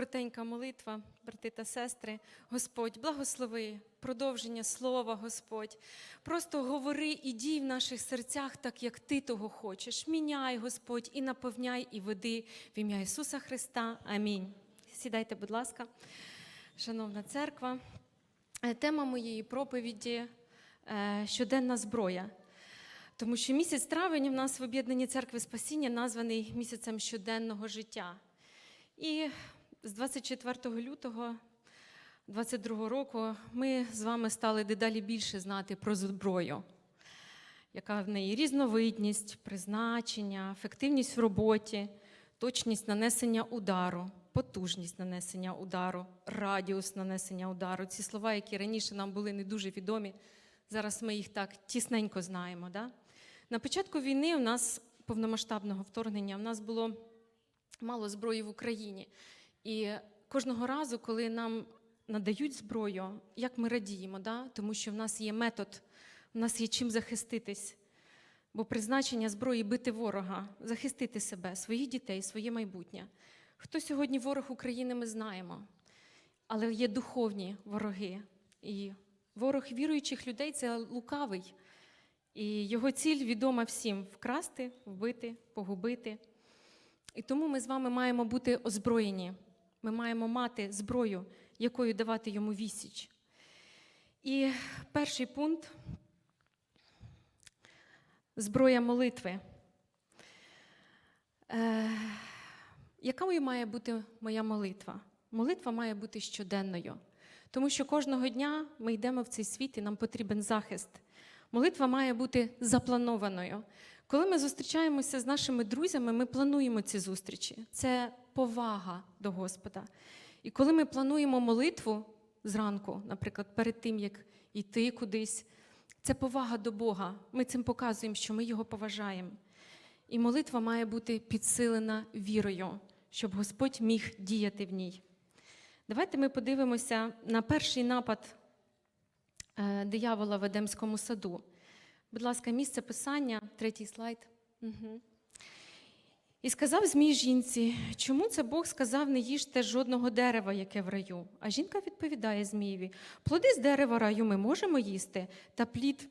Коротенька молитва, брати та сестри, Господь, благослови продовження слова, Господь. Просто говори і дій в наших серцях так, як Ти того хочеш. Міняй, Господь, і наповняй, і веди в ім'я Ісуса Христа. Амінь. Сідайте, будь ласка, шановна церква. Е, Тема моєї проповіді е, щоденна зброя. Тому що місяць травень у нас в об'єднанні церкви Спасіння названий місяцем щоденного життя. І з 24 лютого 22 року ми з вами стали дедалі більше знати про зброю, яка в неї різновидність, призначення, ефективність в роботі, точність нанесення удару, потужність нанесення удару, радіус нанесення удару. Ці слова, які раніше нам були не дуже відомі, зараз ми їх так тісненько знаємо. Да? На початку війни у нас повномасштабного вторгнення у нас було мало зброї в Україні. І кожного разу, коли нам надають зброю, як ми радіємо, да? тому що в нас є метод, в нас є чим захиститись. Бо призначення зброї бити ворога, захистити себе, своїх дітей, своє майбутнє. Хто сьогодні ворог України, ми знаємо. Але є духовні вороги. І ворог віруючих людей це лукавий. І його ціль відома всім вкрасти, вбити, погубити. І тому ми з вами маємо бути озброєні. Ми маємо мати зброю, якою давати йому відсіч. І перший пункт зброя молитви. Е, якою має бути моя молитва? Молитва має бути щоденною, тому що кожного дня ми йдемо в цей світ і нам потрібен захист. Молитва має бути запланованою. Коли ми зустрічаємося з нашими друзями, ми плануємо ці зустрічі. Це повага до Господа. І коли ми плануємо молитву зранку, наприклад, перед тим, як йти кудись, це повага до Бога. Ми цим показуємо, що ми його поважаємо. І молитва має бути підсилена вірою, щоб Господь міг діяти в ній. Давайте ми подивимося на перший напад е, диявола в Едемському саду. Будь ласка, місце писання, третій слайд. Угу. І сказав Змій жінці, чому це Бог сказав, не їжте жодного дерева, яке в раю? А жінка відповідає Змієві: плоди з дерева раю ми можемо їсти, та плід.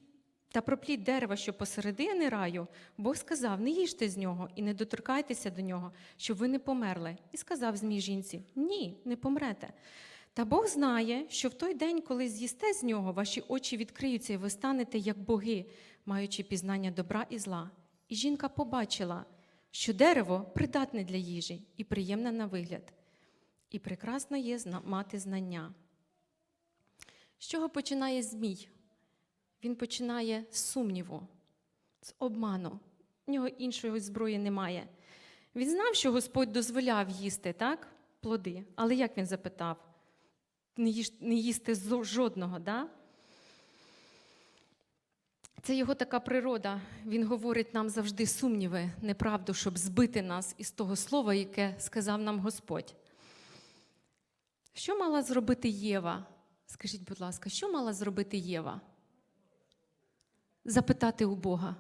Та про плід дерева, що посередини раю, Бог сказав: не їжте з нього і не доторкайтеся до нього, щоб ви не померли. І сказав Змій жінці: Ні, не помрете. Та Бог знає, що в той день, коли з'їсте з нього, ваші очі відкриються, і ви станете як боги, маючи пізнання добра і зла. І жінка побачила, дерево придатне для їжі і приємне на вигляд, і прекрасно є мати знання. З чого починає Змій? Він починає з сумніву, з обману. В нього іншої зброї немає. Він знав, що Господь дозволяв їсти так, плоди, але як він запитав? Не, їсти жодного, да? Це його така природа. Він говорить нам завжди сумніви, неправду, щоб збити нас із того слова, яке сказав нам Господь. Що мала зробити Єва? Скажіть, будь ласка, що мала зробити Єва? Запитати у Бога.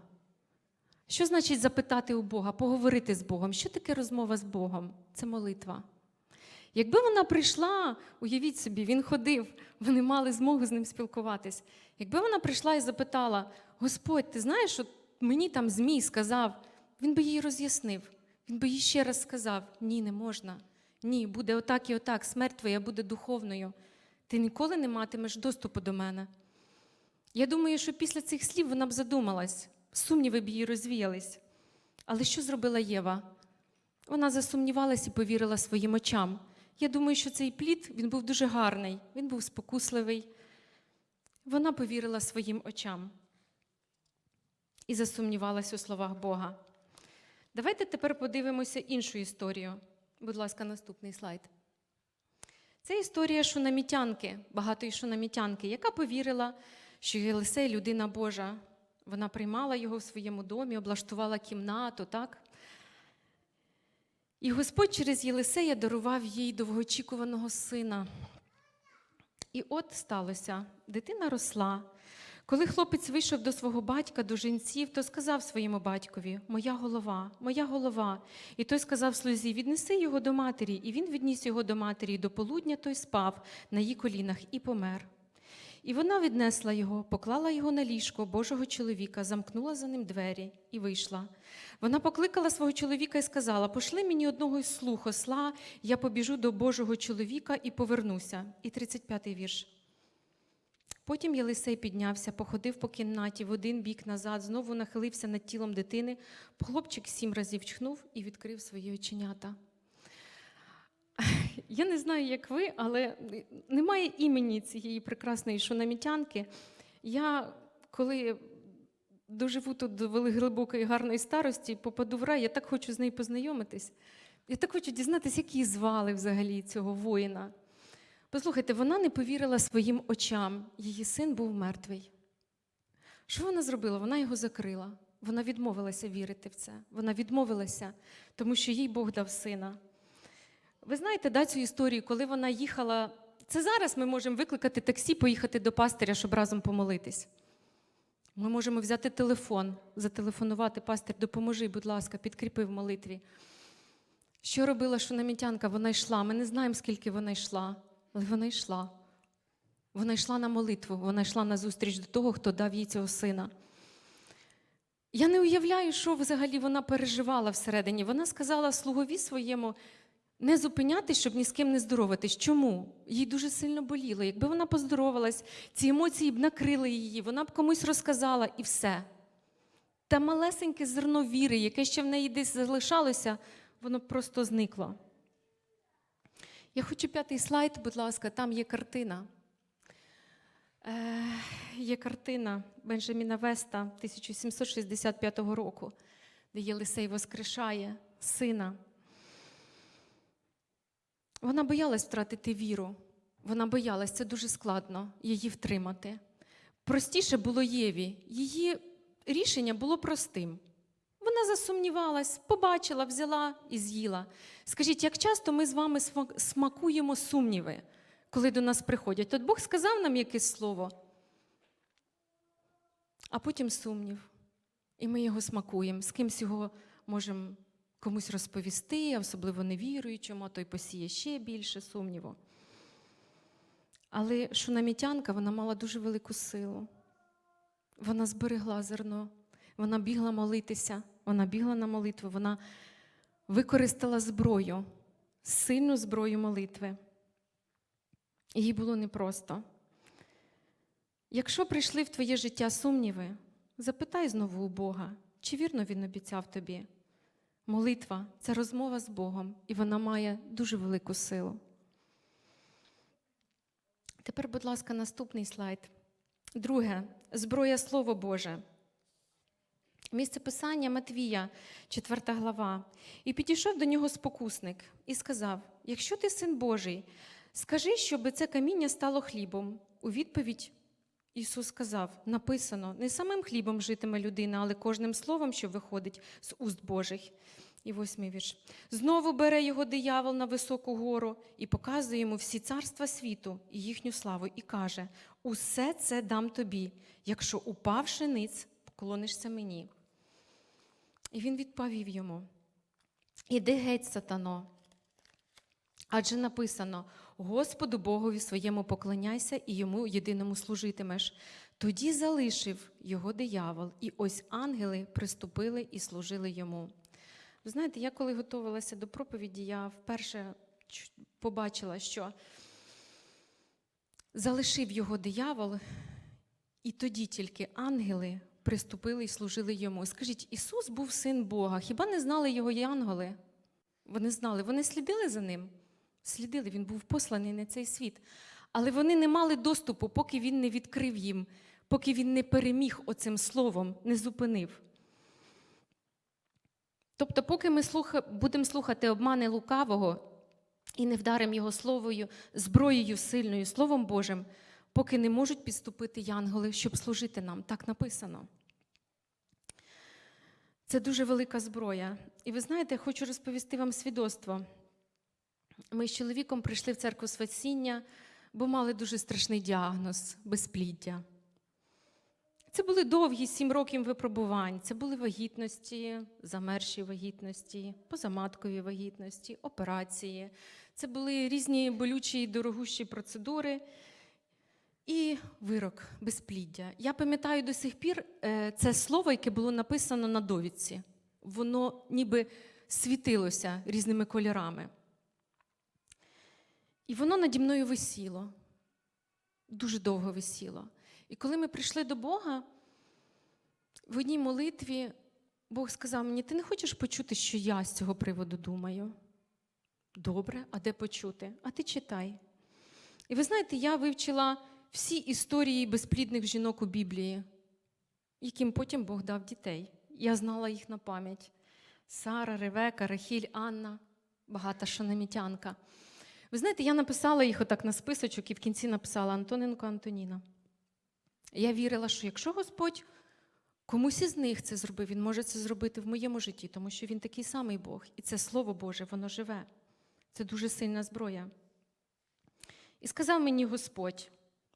Що значить запитати у Бога, поговорити з Богом? Що таке розмова з Богом? Це молитва. Якби вона прийшла, уявіть собі, він ходив, вони мали змогу з ним спілкуватись. Якби вона прийшла і запитала: Господь, ти знаєш, що мені там Змій сказав, він би їй роз'яснив, він би їй ще раз сказав: ні, не можна. Ні, буде отак і отак, смерть твоя буде духовною. Ти ніколи не матимеш доступу до мене. Я думаю, що після цих слів вона б задумалась, сумніви б її розвіялись. Але що зробила Єва? Вона засумнівалась і повірила своїм очам. Я думаю, що цей плід він був дуже гарний, він був спокусливий. Вона повірила своїм очам і засумнівалась у словах Бога. Давайте тепер подивимося іншу історію. Будь ласка, наступний слайд. Це історія шунамітянки, багатої шунамітянки, яка повірила, що Єлисей людина Божа. Вона приймала його в своєму домі, облаштувала кімнату, так? І Господь через Єлисея дарував їй довгоочікуваного сина. І от сталося, дитина росла. Коли хлопець вийшов до свого батька, до жінців, то сказав своєму батькові: Моя голова, моя голова. І той сказав слузі: Віднеси його до матері. І він відніс його до матері, і до полудня той спав на її колінах і помер. І вона віднесла його, поклала його на ліжко Божого чоловіка, замкнула за ним двері і вийшла. Вона покликала свого чоловіка і сказала: Пошли мені одного із слух осла, я побіжу до Божого чоловіка і повернуся. І 35-й вірш. Потім Єлисей піднявся, походив по кімнаті в один бік назад, знову нахилився над тілом дитини. Хлопчик сім разів чхнув і відкрив свої оченята. Я не знаю, як ви, але немає імені цієї прекрасної шунамітянки. Я, коли доживу тут до глибокої гарної старості, попаду в рай, я так хочу з нею познайомитись. Я так хочу дізнатися, як її звали взагалі цього воїна. Послухайте, вона не повірила своїм очам. Її син був мертвий. Що вона зробила? Вона його закрила. Вона відмовилася вірити в це. Вона відмовилася, тому що їй Бог дав сина. Ви знаєте да, цю історію, коли вона їхала. Це зараз ми можемо викликати таксі, поїхати до пастиря, щоб разом помолитись. Ми можемо взяти телефон, зателефонувати, пастир, допоможи, будь ласка, підкріпи в молитві. Що робила шунамітянка? Вона йшла. Ми не знаємо, скільки вона йшла, але вона йшла. Вона йшла на молитву, вона йшла на зустріч до того, хто дав їй цього сина. Я не уявляю, що взагалі вона переживала всередині. Вона сказала слугові своєму не зупинятись, щоб ні з ким не здороватись. Чому? Їй дуже сильно боліло. Якби вона поздоровалась, ці емоції б накрили її, вона б комусь розказала і все. Та малесеньке зерно віри, яке ще в неї десь залишалося, воно просто зникло. Я хочу п'ятий слайд, будь ласка, там є картина. Е, Є картина Бенджаміна Веста 1765 року, де Єлисей воскрешає сина. Вона боялась втратити віру. Вона боялась, це дуже складно її втримати. Простіше було Єві. Її рішення було простим. Вона засумнівалась, побачила, взяла і з'їла. Скажіть, як часто ми з вами смакуємо сумніви, коли до нас приходять? От Бог сказав нам якесь слово, а потім сумнів. І ми його смакуємо, з кимсь його можемо комусь розповісти, особливо невіруючому, той посіє ще більше сумніву. Але шунамітянка вона мала дуже велику силу. Вона зберегла зерно, вона бігла молитися, вона бігла на молитву, вона використала зброю, сильну зброю молитви. Їй було непросто. Якщо прийшли в твоє життя сумніви, запитай знову у Бога, чи вірно Він обіцяв тобі. Молитва це розмова з Богом, і вона має дуже велику силу. Тепер, будь ласка, наступний слайд. Друге зброя Слово Боже. Місце писання Матвія, 4 глава. І підійшов до нього спокусник і сказав: Якщо ти син Божий, скажи, щоб це каміння стало хлібом. У відповідь Ісус сказав: написано: не самим хлібом житиме людина, але кожним словом, що виходить з уст Божих. І восьмий вірш. Знову бере його диявол на високу гору і показує йому всі царства світу і їхню славу, і каже: Усе це дам тобі, якщо упавши ниць, поклонишся мені. І він відповів йому: Іди геть, сатано. Адже написано: Господу Богові своєму поклоняйся і йому єдиному служитимеш. Тоді залишив його диявол, і ось ангели приступили і служили йому. Ви знаєте, я коли готувалася до проповіді, я вперше побачила, що залишив його диявол, і тоді тільки ангели приступили і служили йому. Скажіть, Ісус був син Бога. Хіба не знали його і ангели? Вони знали, вони слідили за ним. Слідили, він був посланий на цей світ. Але вони не мали доступу, поки він не відкрив їм, поки він не переміг оцим словом, не зупинив. Тобто, поки ми слуха... будемо слухати обмани лукавого і не вдаримо його словою, зброєю сильною, Словом Божим, поки не можуть підступити янголи, щоб служити нам, так написано. Це дуже велика зброя. І ви знаєте, я хочу розповісти вам свідоцтво. Ми з чоловіком прийшли в церкву спасіння, бо мали дуже страшний діагноз безпліддя. Це були довгі сім років випробувань. Це були вагітності, замерші вагітності, позаматкові вагітності, операції. Це були різні болючі і дорогущі процедури. І вирок безпліддя. Я пам'ятаю до сих пір е, це слово, яке було написано на довідці. Воно ніби світилося різними кольорами. І воно наді мною висіло. Дуже довго висіло. І коли ми прийшли до Бога, в одній молитві Бог сказав мені: ти не хочеш почути, що я з цього приводу думаю? Добре, а де почути? А ти читай. І ви знаєте, я вивчила всі історії безплідних жінок у Біблії, яким потім Бог дав дітей. Я знала їх на пам'ять: Сара, Ревека, Рахіль, Анна, багата шанамітянка. Ви знаєте, я написала їх отак на списочок і в кінці написала Антоненко Антоніна. Я вірила, що якщо Господь комусь із них це зробив, Він може це зробити в моєму житті, тому що він такий самий Бог. І це Слово Боже, воно живе. Це дуже сильна зброя. І сказав мені Господь,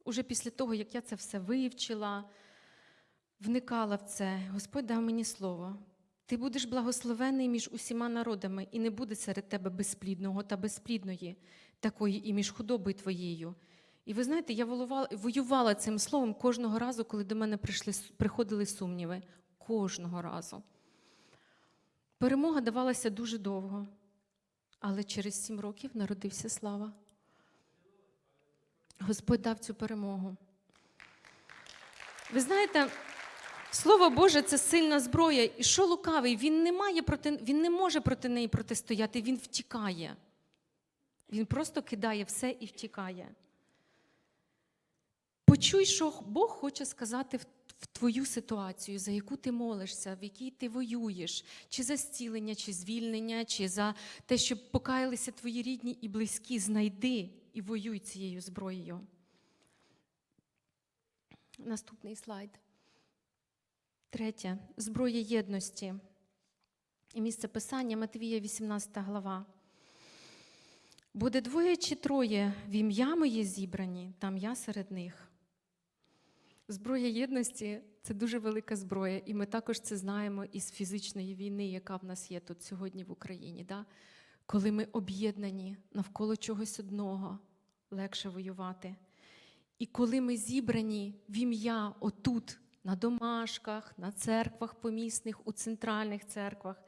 уже після того, як я це все вивчила, вникала в це, Господь дав мені слово. Ти будеш благословений між усіма народами, і не буде серед тебе безплідного та безплідної, такої і між худобою твоєю. І ви знаєте, я воювала цим словом кожного разу, коли до мене прийшли, приходили сумніви. Кожного разу. Перемога давалася дуже довго, але через сім років народився слава. Господь дав цю перемогу. Ви знаєте, Слово Боже це сильна зброя. І що лукавий? Він не, має проти, він не може проти неї протистояти, він втікає. Він просто кидає все і втікає. Почуй, що Бог хоче сказати в, твою ситуацію, за яку ти молишся, в якій ти воюєш, чи за зцілення, чи звільнення, чи за те, щоб покаялися твої рідні і близькі. Знайди і воюй цією зброєю. Наступний слайд. Третє зброя єдності. І місце писання Матвія, 18 глава. Буде двоє чи троє в ім'я моє зібрані, там я серед них. Зброя єдності це дуже велика зброя, і ми також це знаємо із фізичної війни, яка в нас є тут сьогодні в Україні. Да? Коли ми об'єднані навколо чогось одного, легше воювати. І коли ми зібрані в ім'я отут, на домашках, на церквах помісних, у центральних церквах,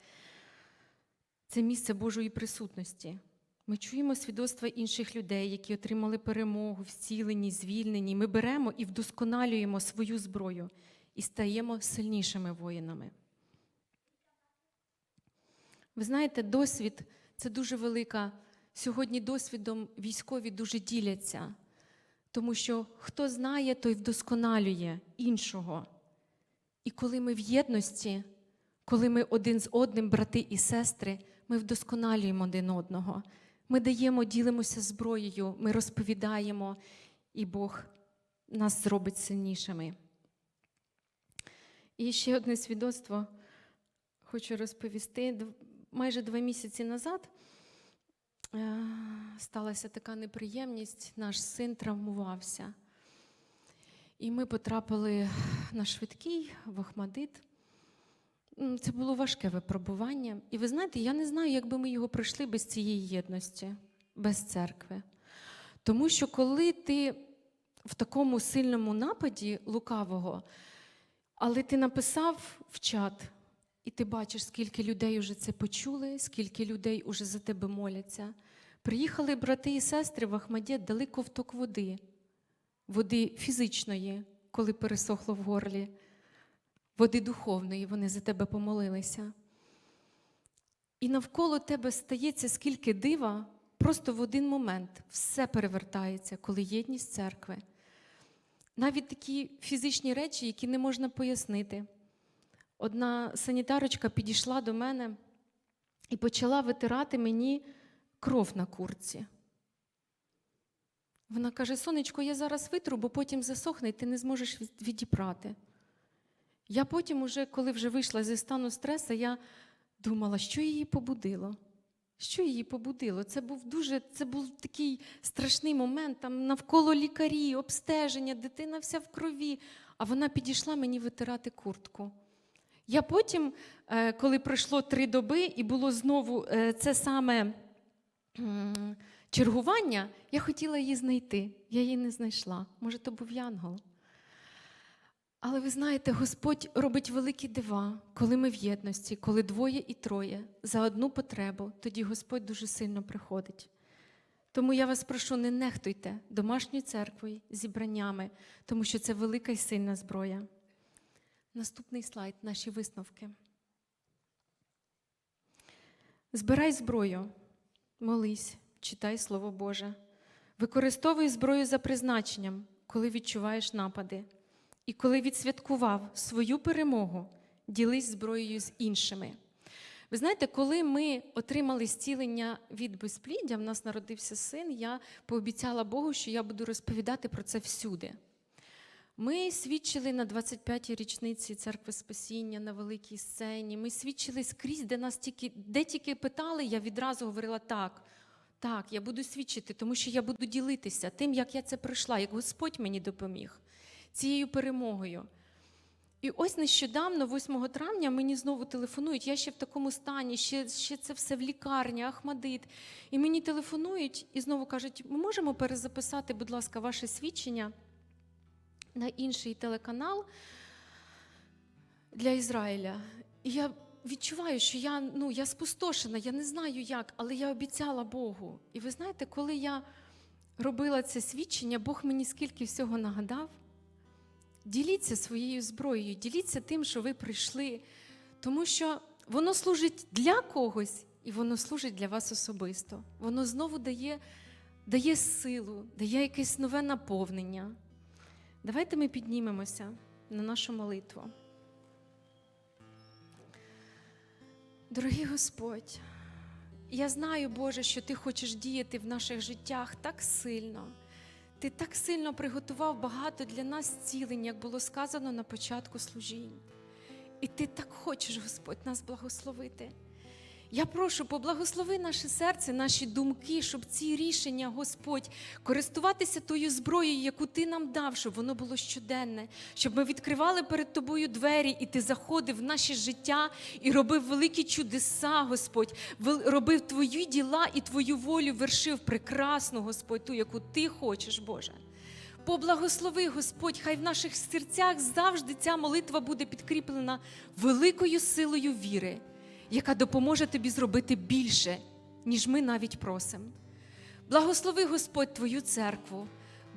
це місце Божої присутності. Ми чуємо свідоцтва інших людей, які отримали перемогу, вцілені, звільнені. Ми беремо і вдосконалюємо свою зброю і стаємо сильнішими воїнами. Ви знаєте, досвід це дуже велика. Сьогодні досвідом військові дуже діляться, тому що хто знає, той вдосконалює іншого. І коли ми в єдності, коли ми один з одним, брати і сестри, ми вдосконалюємо один одного. Ми даємо, ділимося зброєю, ми розповідаємо, і Бог нас зробить сильнішими. І ще одне свідоцтво хочу розповісти. Майже два місяці назад сталася така неприємність, наш син травмувався. І ми потрапили на швидкий в Охмадит. М, Це було важке випробування. І ви знаєте, я не знаю, як би ми його пройшли без цієї єдності, без церкви. Тому що коли ти в такому сильному нападі лукавого, але ти написав в чат, і ти бачиш, скільки людей вже це почули, скільки людей уже за тебе моляться. Приїхали брати і сестри в Ахмадєт, дали ковток води, води фізичної, коли пересохло в горлі води духовної, вони за тебе помолилися. І навколо тебе стається скільки дива, просто в один момент все перевертається, коли єдність церкви. Навіть такі фізичні речі, які не можна пояснити. Одна санітарочка підійшла до мене і почала витирати мені кров на курці. Вона каже: Сонечко, я зараз витру, бо потім засохне, і ти не зможеш від- відібрати. Я потім, уже, коли вже вийшла зі стану стресу, я думала, що її побудило. Що її побудило? Це був дуже це був такий страшний момент. Там навколо лікарі, обстеження, дитина вся в крові. а вона підійшла мені витирати куртку. Я потім, е, коли пройшло три доби і було знову е, це саме чергування, я хотіла її знайти. Я її не знайшла. Може, то був янгол. Але ви знаєте, Господь робить великі дива, коли ми в єдності, коли двоє і троє за одну потребу, тоді Господь дуже сильно приходить. Тому я вас прошу, не нехтуйте домашньою церквою, зібраннями, тому що це велика і сильна зброя. Наступний слайд, наші висновки. Збирай зброю, молись, читай Слово Боже. Використовуй зброю за призначенням, коли відчуваєш напади. І коли відсвяткував свою перемогу, ділись зброєю з іншими. Ви знаєте, коли ми отримали зцілення від безпліддя, в нас народився син, я пообіцяла Богу, що я буду розповідати про це всюди. Ми свідчили на 25-й річниці церкви Спасіння на великій сцені. Ми свідчили скрізь, де нас тільки, де тільки питали, я відразу говорила так. Так, я буду свідчити, тому що я буду ділитися тим, як я це пройшла, як Господь мені допоміг цією перемогою. І ось нещодавно, 8 травня, мені знову телефонують. Я ще в такому стані, ще, ще це все в лікарні, Ахмадит. І мені телефонують і знову кажуть: ми можемо перезаписати, будь ласка, ваше свідчення на інший телеканал для Ізраїля. І я відчуваю, що я, ну, я спустошена, я не знаю як, але я обіцяла Богу. І ви знаєте, коли я робила це свідчення, Бог мені скільки всього нагадав. Діліться своєю зброєю, діліться тим, що ви прийшли, тому що воно служить для когось і воно служить для вас особисто. Воно знову дає, дає силу, дає якесь нове наповнення. Давайте ми піднімемося на нашу молитву. Дорогий Господь, я знаю, Боже, що Ти хочеш діяти в наших життях так сильно. Ти так сильно приготував багато для нас цілень, як було сказано на початку служінь. І ти так хочеш, Господь, нас благословити. Я прошу, поблагослови наше серце, наші думки, щоб ці рішення, Господь, користуватися тою зброєю, яку ти нам дав, щоб воно було щоденне, щоб ми відкривали перед тобою двері, і ти заходив в наше життя і робив великі чудеса, Господь, робив твої діла і твою волю вершив прекрасну, Господь, ту, яку ти хочеш, Боже. Поблагослови, Господь, хай в наших серцях завжди ця молитва буде підкріплена великою силою віри, яка допоможе тобі зробити більше, ніж ми навіть просимо. Благослови, Господь, Твою церкву.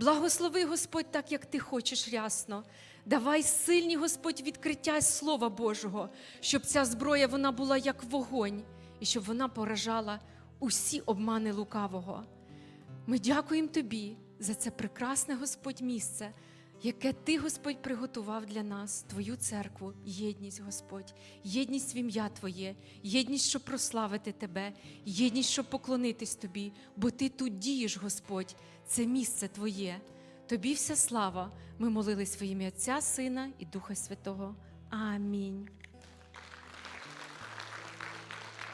Благослови, Господь, так, як ти хочеш рясно. Давай сильні, Господь, відкриття Слова Божого, щоб ця зброя вона була як вогонь, і щоб вона поражала усі обмани лукавого. Ми дякуємо Тобі за це прекрасне Господь місце, яке Ти, Господь, приготував для нас, Твою церкву, єдність, Господь, єдність в ім'я Твоє, єдність, щоб прославити Тебе, єдність, щоб поклонитись Тобі, бо Ти тут дієш, Господь, це місце Твоє. Тобі вся слава. Ми молились во ім'я Отця, Сина і Духа Святого. Амінь.